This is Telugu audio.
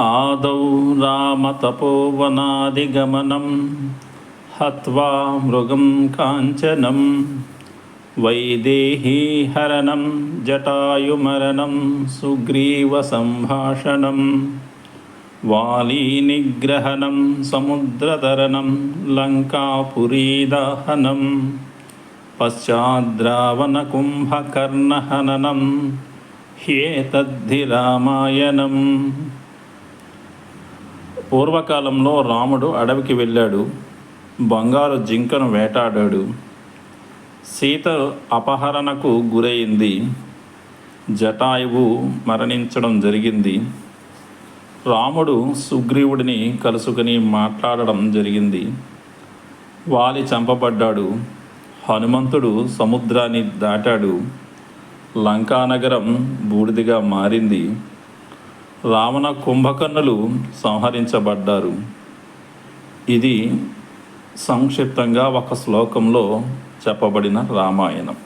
आदौ रामतपोवनादिगमनं हत्वा मृगं काञ्चनं वैदेहीहरणं जटायुमरणं सुग्रीवसम्भाषणं वालीनिग्रहणं समुद्रतरणं लङ्कापुरीदहनं पश्चाद्रावणकुम्भकर्णहननं ह्येतद्धि रामायणम् పూర్వకాలంలో రాముడు అడవికి వెళ్ళాడు. బంగారు జింకను వేటాడాడు. సీత అపహరణకు గురైంది. జటాయువు మరణించడం జరిగింది. రాముడు సుగ్రీవుడిని కలుసుకుని మాట్లాడడం జరిగింది. వాలి చంపబడ్డాడు. హనుమంతుడు సముద్రాన్ని దాటాడు. లంకానగరం బూడిదిగా మారింది. రావణ కుంభకర్ణులు సంహరించబడ్డారు. ఇది సంక్షిప్తంగా ఒక శ్లోకంలో చెప్పబడిన రామాయణం.